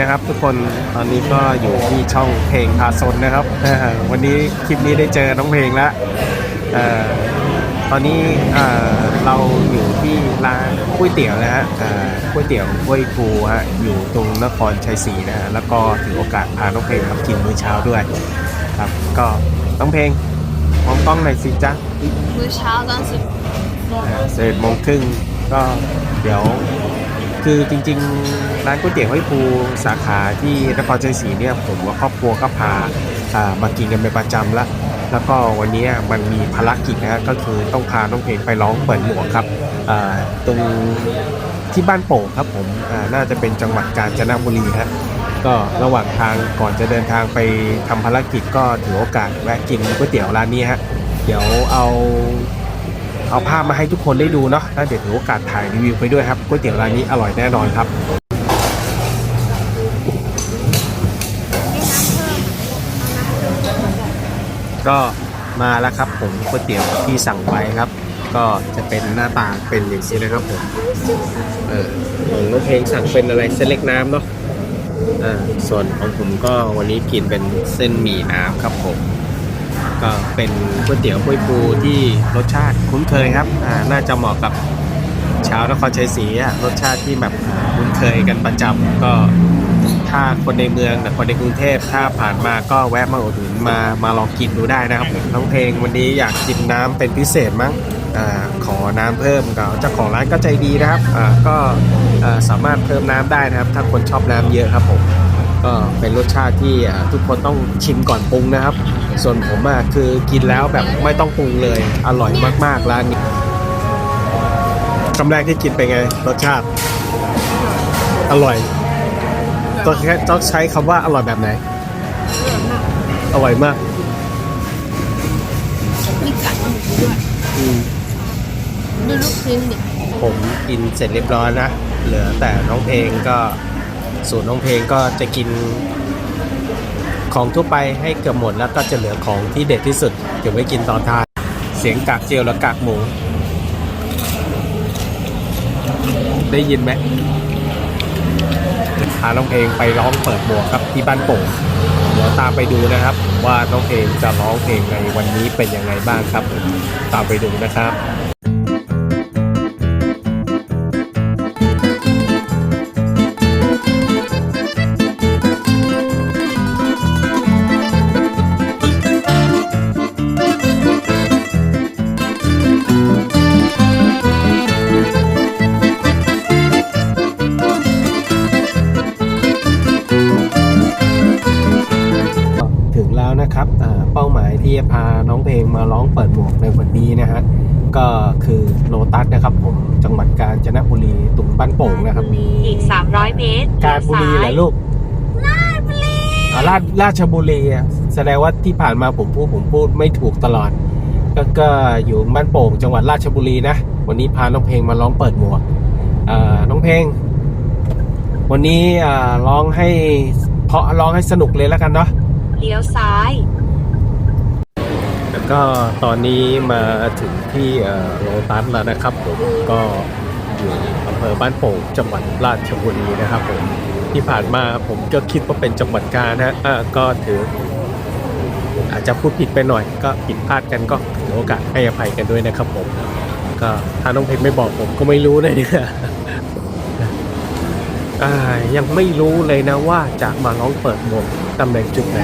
นะครับ ทุกคนตอนนี้ก็อยู่ที่ช่องเพลงพาซนนะครับเออวันนี้คลิปนี้ได้เจอน้องเพลงแล้วเอ่อตอนนี้เอ่อเราอยู่ที่ร้านก๋วยเตี๋ยวนะฮะเอ่อก๋วยเตี๋ยวห้วยภูฮะอยู่ตรงนครชัยศรีนะฮะแล้วก็ถือโอกาสพาน้องเพลงมากินมื้อเช้าด้วยครับก็น้องเพลงมองกล้องหน่อยสิจ๊ะมื้อเช้าตอนสิบโมงสิบเอ็ดโมงครึ่งก็เดี๋ยว คือจริงๆ ร้านก๋วยเตี๋ยวห้อยภูสาขาที่นครชัยศรีเนี่ยผมว่าครอบครัวก็พาอ่ามากินกันเป็นประจำละแล้วก็วันนี้มันมีภารกิจนะก็คือต้องพาน้องเพลงไปร้องเปิดหมวกครับอ่าตรงที่บ้านโป่งครับผมอ่าน่าจะเป็นจังหวัดกาญจนบุรีฮะก็ระหว่างทางก่อนจะเดินทางไปทำภารกิจก็ถือโอกาสแวะกินก๋วยเตี๋ยวร้านนี้ฮะเดี๋ยวเอา เอาภาพมาให้ทุกคนได้ดูเนาะแล้วเดี๋ยวถือโอกาสถ่ายรีวิวไปด้วยครับก๋วยเตี๋ยวร้านนี้อร่อยแน่นอนครับก็มาแล้วครับผมก๋วยเตี๋ยวที่สั่งไว้ครับ ก็จะเป็นหน้าตาเป็นอย่างนี้นะครับผมเออของน้องเพลงสั่งเป็นอะไรเส้นเล็กน้ำเนาะอ่าส่วนของผมก็วันนี้กินเป็นเส้นหมี่น้ำครับผม ก็เป็นก๋วยเตี๋ยวห้วยปูที่รสชาติคุ้นเคยครับอ่าน่าจะเหมาะกับชาวนครชัยศรีอะรสชาติที่แบบคุ้นเคยกันประจำก็ถ้าคนในเมืองแต่คนในกรุงเทพถ้าผ่านมาก็แวะมาอุดหนุนมามาลองกินดูได้นะครับน้องเพลงวันนี้อยากกินน้ำเป็นพิเศษมั้งอาขอน้ำเพิ่มก็เจ้าของร้านก็ใจดีนะครับอ่าก็สามารถเพิ่มน้ำได้นะครับ ถ้าคนชอบน้ำเยอะครับผมก็เป็นรสชาติที่ทุกคนต้องชิมก่อนปรุงนะครับ ส่วนผมอะคือกินแล้วแบบไม่ต้องปรุงเลย อร่อยมากๆร้านนี้คำแรกที่กินเป็นไง รสชาติ อร่อยต้องแค่ต้องใช้คำว่าอร่อยแบบไหน อร่อยมากมีไก่หมูด้วยอืมดูลูกชิ้นดิผมกินเสร็จเรียบร้อยนะ เหลือแต่น้องเพลงก็ส่วนน้องเพลงก็จะกิน ของทั่วไปให้เกือบหมดแล้วก็จะเหลือของที่เด็ดที่สุดเก็บไว้กินตอนทาน เสียงกากเจียวและกากหมู ได้ยินไหมพาน้องเพลงไปร้องเปิดหมวกครับที่บ้านโป่งเดี๋ยวตามไปดูนะครับ ว่าน้องเพลงจะร้องเพลงในวันนี้เป็นยังไงบ้างครับ ตามไปดูนะครับ นวันนี้นะฮะก็คือโลตัสนะครับผมจังหวัดกาญจนบุรีตุงบ้านโป่งนะครับอีก 300 เมตรกาญบุรีเหรอลูกราชบุรีราชราชบุรีอะแสดงว่าที่ผ่านมาผมพูดผมพูดไม่ถูกตลอด ก็ก็อยู่บ้านโป่งจังหวัดราชบุรีนะวันนี้พาน้องเพลงมาร้องเปิดหมวกอ่าน้องเพลง วันนี้อ่าร้องให้เพราะร้องให้สนุกเลยแล้วกันเนาะเลี้ยวซ้ายแล้ว ก็ตอนนี้มาถึงที่โลตัสแล้วนะครับผมก็อยู่อำเภอบ้านโป่งจังหวัดราชบุรีนะครับผมที่ผ่านมาผมก็คิดว่าเป็นจังหวัดกาญนะก็ถือ อาจจะพูดผิดไปหน่อย ก็ผิดพลาดกันก็ถือโอกาสให้อภัยกันด้วยนะครับผมก็ถ้าน้องเพชรไม่บอกผมก็ไม่รู้เลยเนี่ยอ่ายังไม่รู้เลยนะว่าจะมาร้องเปิดหมวกตำแหน่งจุดไหน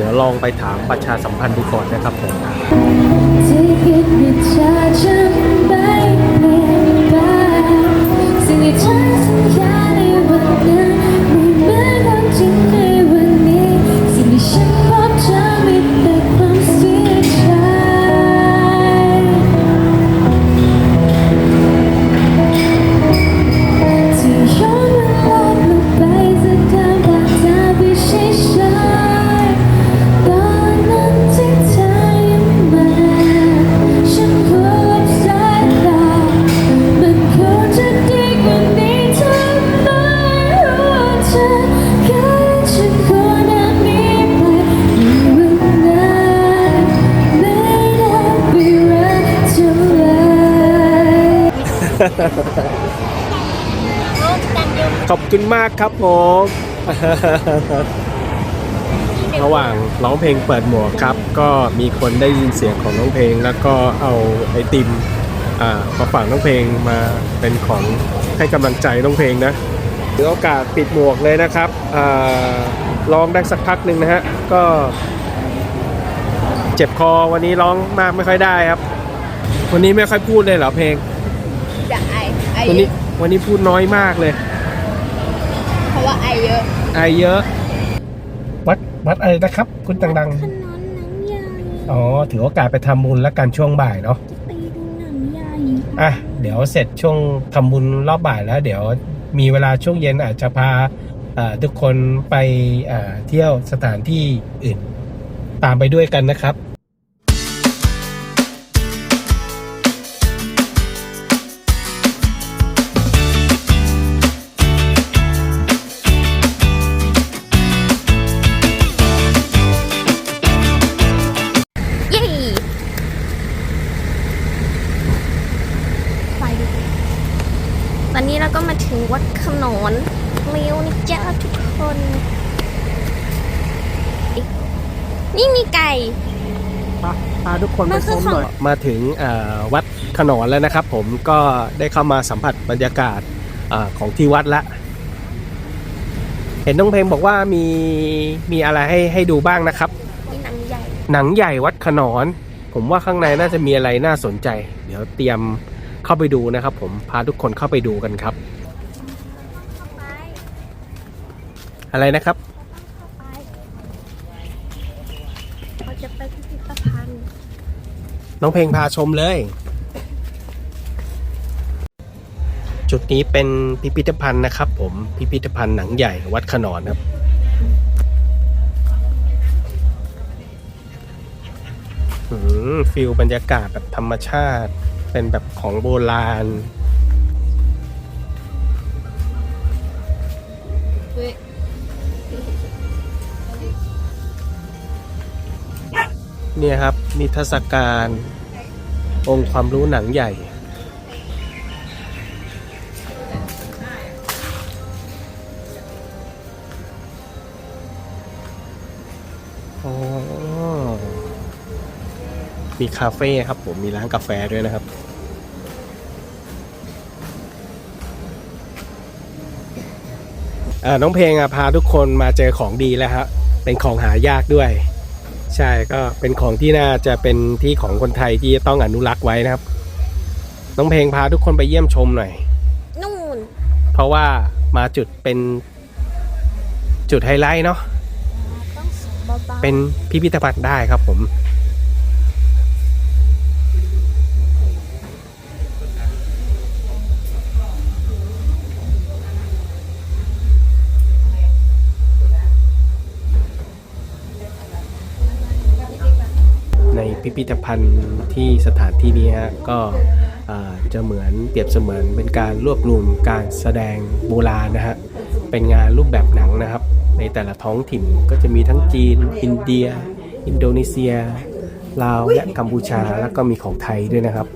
ดี๋ยวลองไปถามประชาสัมพันธ์ดูก่อนนะครับผมสิ่งที่เธอสัญญาในวันนั้นไม่เหมือนความจริงใน คุณมากครับผมทระหว่างร้องเพลงเปิดหมวกครับ ก็มีคนได้ยินเสียงของน้องเพลง แล้วก็เอาไอติมอ่ามาฝากน้องเพลงมาเป็นของให้กำลังใจน้องเพลงนะถือโอกาสปิดหมวกเลยนะครับอ่าร้องได้สักพักหนึ่งนะฮะก็เจ็บคอวันนี้ร้องมากไม่ค่อยได้ครับ วันนี้ไม่ค่อยพูดเลยเหรอเพลงจะไอไอวันเยนี้อะวันนี้พูดน้อยมากเลย เพราะว่าไอเยอะ ไอเยอะ วัดวัดอะไรนะครับ คุณดัง ขนอนหนังใหญ่ๆอ๋อ ถือโอกาสไปทำบุญแล้วกันช่วงบ่ายเนาะไปดูหนังใหญ่อะ เดี๋ยวเสร็จช่วงทำบุญรอบบ่ายแล้ว เดี๋ยวมีเวลาช่วงเย็นอาจจะพาอ่าทุกคนไปอ่าเที่ยวสถานที่อื่น ตามไปด้วยกันนะครับ งวัดขนอนเร็วนะจ้าทุกคน นี่มีไก่ พาทุกคนมันคือของมาถึงเอ่อวัดขนอนแล้วนะครับ ผมก็ได้เข้ามาสัมผัสบรรยากาศอาของที่วัดละเห็นน้องเพลงบอกว่ามีมีอะไรให้ให้ดูบ้างนะครับ มีหนังใหญ่ หนังใหญ่วัดขนอน ผมว่าข้างในน่าจะมีอะไรน่าสนใจ เดี๋ยวเตรียมเข้าไปดูนะครับ ผมพาทุกคนเข้าไปดูกันครับ อะไรนะครับ เราจะไปพิพิธภัณฑ์น้องเพลงพาชมเลย จุดนี้เป็นพิพิธภัณฑ์นะครับ ผมพิพิธภัณฑ์หนังใหญ่วัดขนอนครับ อืมฟิลบรรยากาศแบบธรรมชาติ เป็นแบบของโบราณเฮ้ย เนี่ยครับนิทรรศการ องค์ความรู้หนังใหญ่อ๋อมีคาเฟ่ครับผมมีร้านกาแฟด้วยนะครับน้องเพลงพาทุกคนมาเจอของดีแล้วฮะเป็นของหายากด้วย ใช่ก็เป็นของที่น่าจะเป็นที่ของคนไทยที่จะต้องอนุรักษ์ไว้นะครับ น้องเพลงพาทุกคนไปเยี่ยมชมหน่อย นู่น เพราะว่ามาจุดเป็นจุดไฮไลท์เนาะ ต้องเสียงเบาๆ เป็นพิพิธภัณฑ์ได้ครับผม พิพิธภัณฑ์ที่สถานที่นี้ฮะก็จะเหมือนเปรียบเสมือนเป็นการรวบรวมการแสดงโบราณนะฮะเป็นงานรูปแบบหนังนะครับ ในแต่ละท้องถิ่นก็จะมีทั้งจีน อินเดีย อินโดนีเซียลาวและกัมพูชาแล้วก็มีของไทยด้วยนะครับ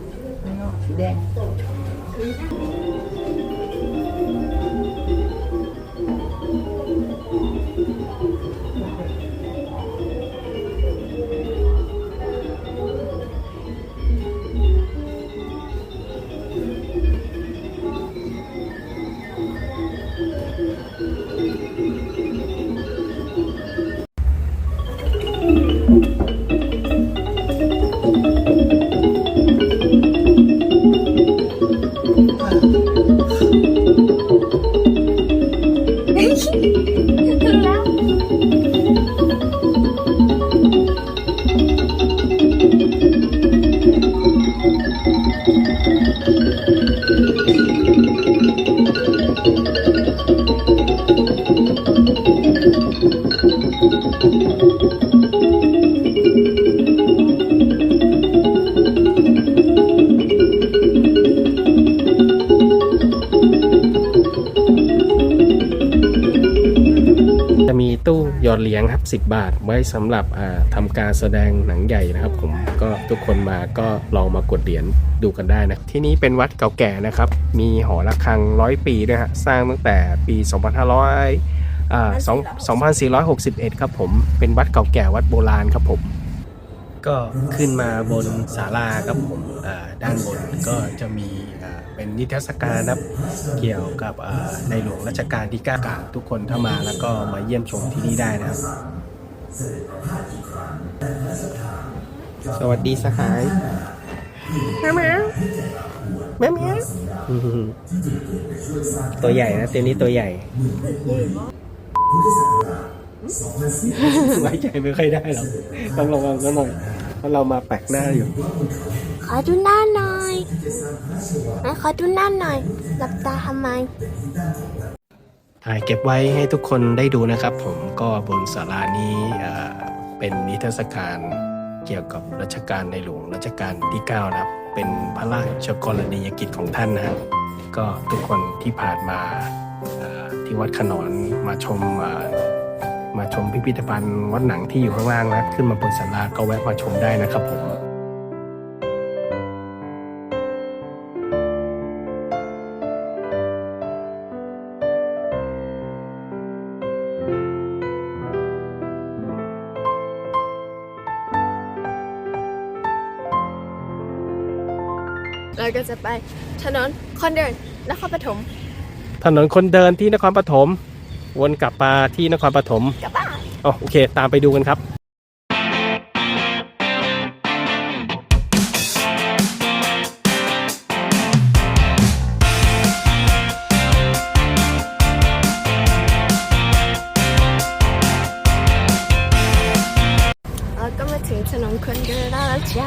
ยอดเหรียญครับ 10 บาทไว้สำหรับอ่าทำการแสดงหนังใหญ่นะครับ ผมก็ทุกคนมาก็ลองมากดเหรียญดูกันได้นะ ที่นี้เป็นวัดเก่าแก่นะครับ มีหอระฆังร้อยปีด้วยฮะสร้างตั้งแต่ปี 2500อ่าสองสองพันสี่ร้อยหกสิบเอ็ดครับผมเป็นวัดเก่าแก่วัดโบราณครับผมก็ขึ้นมาบนศาลาครับผมอ่าด้านบนก็จะมีอ่า เป็นนิทรรศการนะครับเกี่ยวกับอ่าในหลวงรัชกาลที่9ทุกคนถ้ามาแล้วก็มาเยี่ยมชมที่นี่ได้นะครับ สวัสดีสหายแมวแมวแมวแมวอื้อหือตัวใหญ่นะเต็มนี้ตัวใหญ่ไว้ใจไม่ค่อยได้หรอกต้องระวังกันหน่อยเพราะเรามาแปลกหน้าอยู่ข อดูหน้าหน่อยไหนขอดูหน้าหน่อย หลับตาทำไม ถ่ายเก็บไว้ให้ทุกคนได้ดูนะครับผมก็บนศาลานี้เป็นนิทรรศการเกี่ยวกับรัชกาลในหลวงรัชกาลที่ 9 นะครับ เป็นพระราชกรณียกิจของท่านนะครับก็ทุกคนที่ผ่านมาที่วัดขนอนมาชมอ่ามาชมพิพิธภัณฑ์วัดหนังที่อยู่ข้างล่างนะขึ้นมาบนศาลาก็แวะมาชมได้นะครับผม เราก็จะไปถนนคนเดินนครปฐมถนนคนเดินที่นครปฐมวนกลับมาที่นครปฐมกลับบ้านอ๋อโอเค ตามไปดูกันครับเราก็มาถึงถนนคนเดินแล้วจ้ะ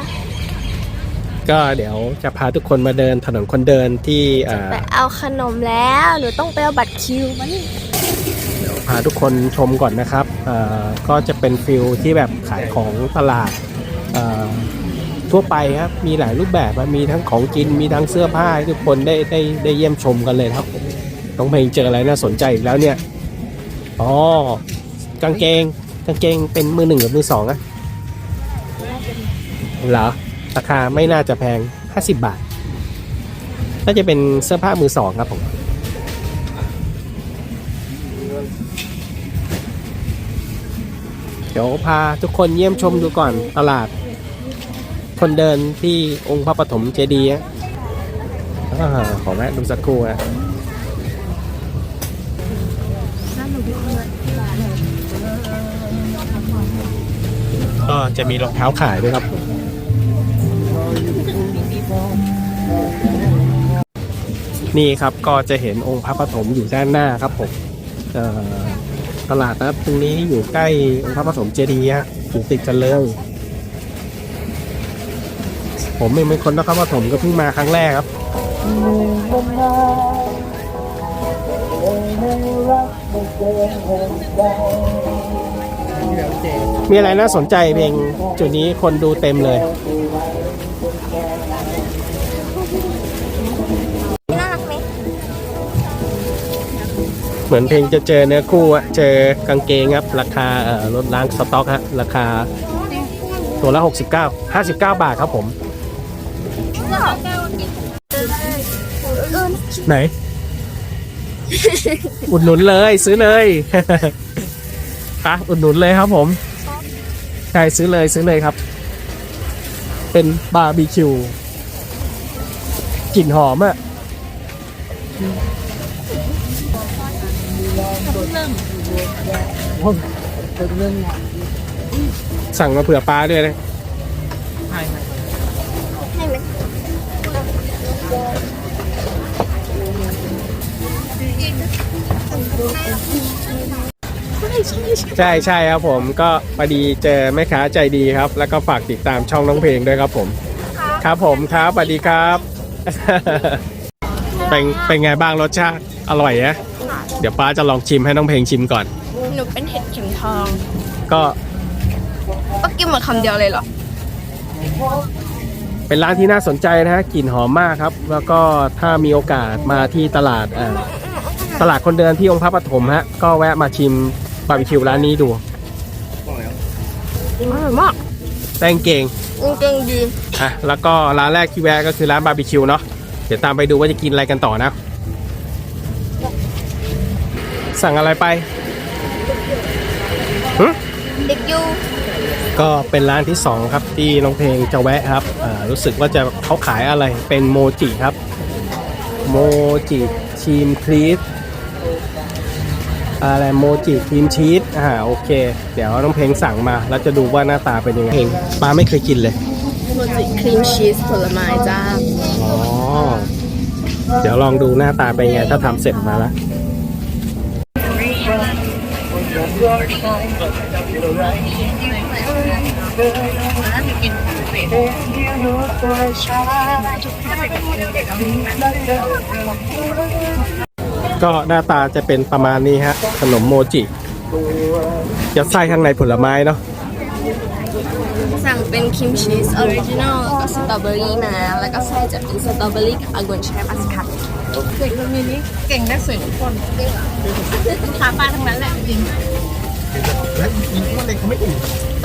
ก็เดี๋ยวจะพาทุกคนมาเดินถนนคนเดินที่อ่าไปเอาขนมแล้วหนูต้องไปเอาบัตรคิวมานี่เดี๋ยวพาทุกคนชมก่อนนะครับอ่าก็จะเป็นฟิลที่แบบขายของตลาดอ่าทั่วไปครับมีหลายรูปแบบอะมีทั้งของกินมีทั้งเสื้อผ้าให้ทุกคนได้ได้ได้เยี่ยมชมกันเลยครับน้องเพลงเจออะไรน่าสนใจอีกแล้วเนี่ยอ๋อกางเกงกางเกงเป็นมือหนึ่งกับมือสองอะเหรอ ราคาไม่น่าจะแพง 50 บาท น่าจะเป็นเสื้อผ้ามือสองครับผมเดี๋ยวพาทุกคนเยี่ยมชมดูก่อนตลาด คนเดินที่องค์พระปฐมเจดีย์ขอแวะดูสักครู่นะก็จะมีรองเท้าขายด้วยครับ นี่ครับก็จะเห็นองค์พระปฐมอยู่ด้านหน้าครับผมตลาดนะตรงนี้อยู่ใกล้องค์พระปฐมเจดีย์อยู่ติดกันเลยผมเองเป็นคนนครปฐมก็เพิ่งมาครั้งแรกครับมีอะไรน่าสนใจเพลงจุดนี้คนดูเต็มเลย เหมือนเพลงจะเจอเนื้อคู่อะเจอกางเกงครับ ราคาเอ่อลดล้างสต็อกฮะราคาตัวละ 69 59 บาทครับผม ไหน อุดหนุนเลยซื้อเลยปะอุดหนุนเลยครับผม ใช่ซื้อเลยซื้อเลยครับ เป็นบาร์บีคิวกลิ่นหอมอะ สั่งมาเผื่อปลาด้วยนะให้ไหมใช่ใช่ครับผมก็พอดีเจอแม่ค้าใจดีครับ แล้วก็ฝากติดตามช่องน้องเพลงด้วยครับผม ครับผมครับสวัสดีครับ เป็นเป็นไงบ้างรสชาติอร่อยนะ เดี๋ยวป้าจะลองชิมให้น้องเพลงชิมก่อน หนูเป็นเห็ดเข็มทองก็ก็กินหมดคำเดียวเลยเหรอ เป็นร้านที่น่าสนใจนะฮะกลิ่นหอมมากครับ แล้วก็ถ้ามีโอกาสมาที่ตลาดเอ่อตลาดคนเดินที่องค์พระปฐมฮะก็แวะมาชิมบาร์บีคิวร้านนี้ดูอร่อยมากแป้งเก่งจริงๆดีอะแล้วก็ร้านแรกที่แวะก็คือร้านบาร์บีคิวเนาะเดี๋ยวตามไปดูว่าจะกินอะไรกันต่อนะ สั่งอะไรไปหึเด็กยูก็เป็นร้านที่สองครับที่น้องเพลงจะแวะครับอ่ารู้สึกว่าจะเขาขายอะไรเป็นโมจิครับ โมจิชีมครีสอะไรโมจิครีมชีสอ่าโอเค เดี๋ยวน้องเพลงสั่งมา แล้วจะดูว่าหน้าตาเป็นยังไงเพลงปลาไม่เคยกินเลยโมจิครีมชีสผลไม้จ้าอ๋อเดี๋ยวลองดูหน้าตาเป็นยังไงถ้าทำเสร็จมาแล้ว ก็หน้าตาจะเป็นประมาณนี้ฮะ ขนมโมจิจะไส้ข้างในผลไม้เนาะสั่งเป็นครีมชีสออริจินอลแล้วก็สตรอเบอรี่มาแล้วก็ไส้จะเป็นสตรอเบอรี่กับองุ่นแช่มัสคัต เด็กคนนี้เก่งและสวยทุกคนทาป้าทั้งนั้นแหละจริง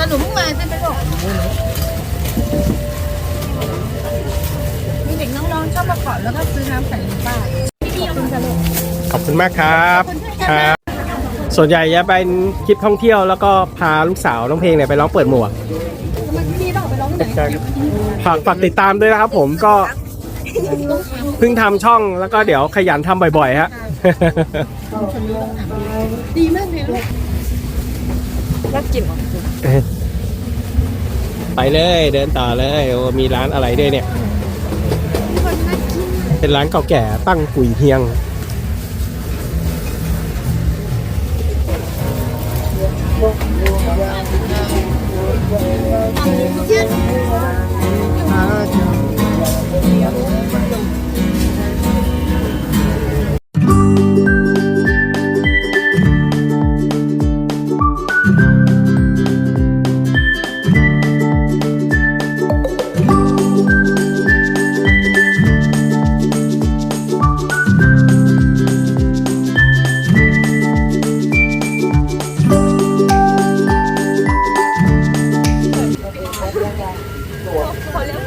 สนุกมาใช่ไหมลูกมีเด็กน้องๆชอบมาขอแล้วก็ซื้อน้ำใส่ป้าพี่ๆคุณจะลูกขอบคุณมากครับครับ ส่วนใหญ่จะเป็นคลิปท่องเที่ยวแล้วก็พาลูกสาวน้องเพลงเนี่ยไปร้องเปิดหมวกมันพี่ต้องไปร้องไหนฝากฝากติดตามด้วยนะครับผมก็ เพิ่งทำช่องแล้วก็เดี๋ยวขยันทำบ่อยๆฮะ ดีมากเลยลูกน่ากินไปเลยเดินต่อเลยโอ้มีร้านอะไรด้วยเนี่ย เป็นร้านเก่าแก่ตั้งกุยเฮียง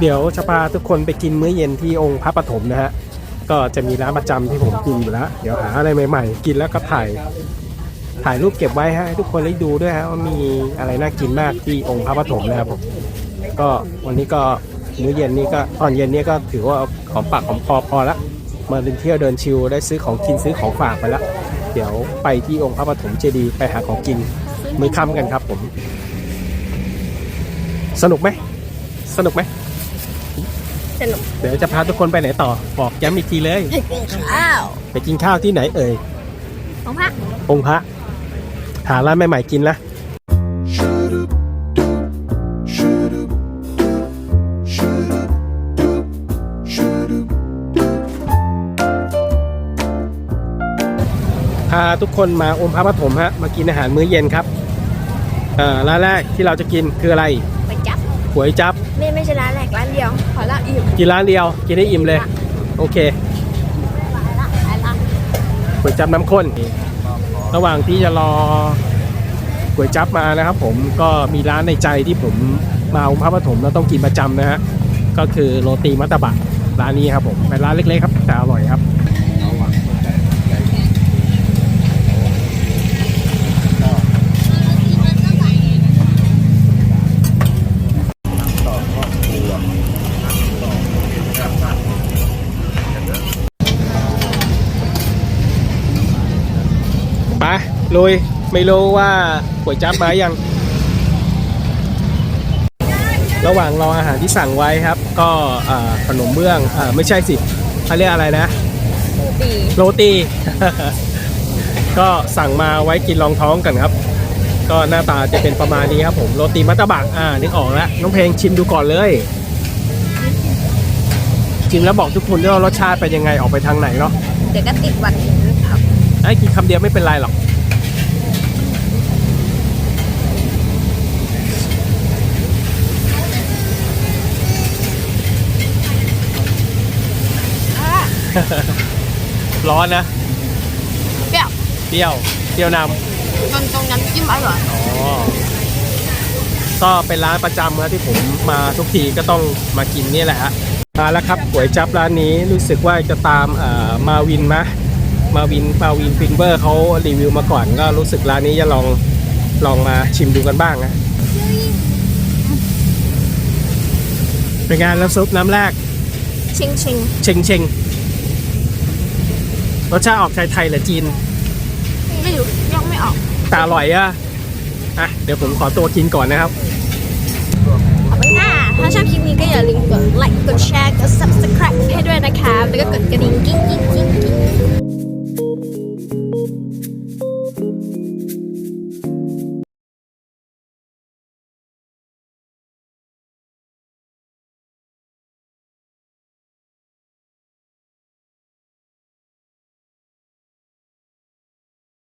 เดี๋ยวจะพาทุกคนไปกินมื้อเย็นที่องค์พระปฐมนะฮะ ก็จะมีร้านประจำที่ผมกินอยู่แล้ว เดี๋ยวหาอะไรใหม่ๆ กินแล้วก็ถ่าย ถ่ายรูปเก็บไว้ฮะให้ทุกคนได้ดูด้วยฮะว่ามีอะไรน่ากินมากที่องค์พระปฐมนะครับผม ก็วันนี้ก็มื้อเย็นนี้ก็ตอนเย็นนี้ก็ถือว่าหอมปากหอมคอพอละมาเดินเที่ยวเดินชิลได้ซื้อของกินซื้อของฝากไปละเดี๋ยวไปที่องค์พระปฐมเจดีย์ไปหาของกินมื้อค่ำกันครับผม สนุกไหมสนุกไหม สนุกเดี๋ยวจะพาทุกคนไปไหนต่อ บอกย้ำอีกทีเลยกินข้าวไปกินข้าวที่ไหนเอ่ยของพระองค์พระหาร้านใหม่ๆกินนะ พาทุกคนมาองค์พระปฐมฮะมากินอาหารมื้อเย็นครับเอ่อร้านแรกที่เราจะกินคืออะไร ไปจับ ก๋วยจับ กร้านเดียว ขอละอิ่มกินร้านเดียว กินได้อิ่มเลย โอเคไปละไปละก๋วยจับน้ำข้น ระหว่างที่จะรอก๋วยจับมานะครับ ผมก็มีร้านในใจที่ผมมาองค์พระปฐมแล้วต้องกินประจำนะฮะก็คือโรตีมัตตบะร้านนี้ครับผมเป็นร้านเล็กๆครับแต่อร่อยครับไป ลุยไม่รู้ว่าก๋วยจับมายัง ระหว่างรออาหารที่สั่งไว้ครับ ก็อ่าขนมเบื้องอ่าไม่ใช่สิเขาเรียกอะไรนะดีโรตี ก็สั่งมาไว้กินรองท้องกันครับ ก็หน้าตาจะเป็นประมาณนี้ครับผมโรตีมัตตบะอ่านึกออกแล้วน้องเพลงชิมดูก่อนเลยชิมแล้วบอกทุกคนด้วยว่ารสชาติเป็นยังไงออกไปทางไหนเนาะเดี๋ยวก็ติดหวัดครับไอ้กินคำเดียวไม่เป็นไรหรอก ร้อนนะ เปรี้ยวเปรี้ยวเปรี้ยวนตรงตรงน้ำจิ้มอร่อยำอ๋อก็เป็นร้านประจำครับที่ผมมาทุกทีก็ต้องมากินนี่แหละฮะมาแล้วครับก๋วยจับร้านนี้รู้สึกว่าจะตามเอ่อมาวินมะมาวินมาวินฟิงเบอร์เขารีวิวมาก่อน ก็รู้สึกร้านนี้จะลองลองมาชิมดูกันบ้างนะเป็นไงานน้ำซุปน้ำแรก ชิงชิง เชงเชง รสชาติออกไทยๆหรือจีน ไม่รู้ยังไม่ออกแต่อร่อยอะอะ เดี๋ยวผมขอตัวกินก่อนนะครับ ขอบคุณค่ะถ้าชอบคลิปนี้ก็อย่าลืมกดไลค์กดแชร์กด subscribe ให้ด้วยนะคะ แล้วก็กดกระดิ่งกิ้งกิ้ง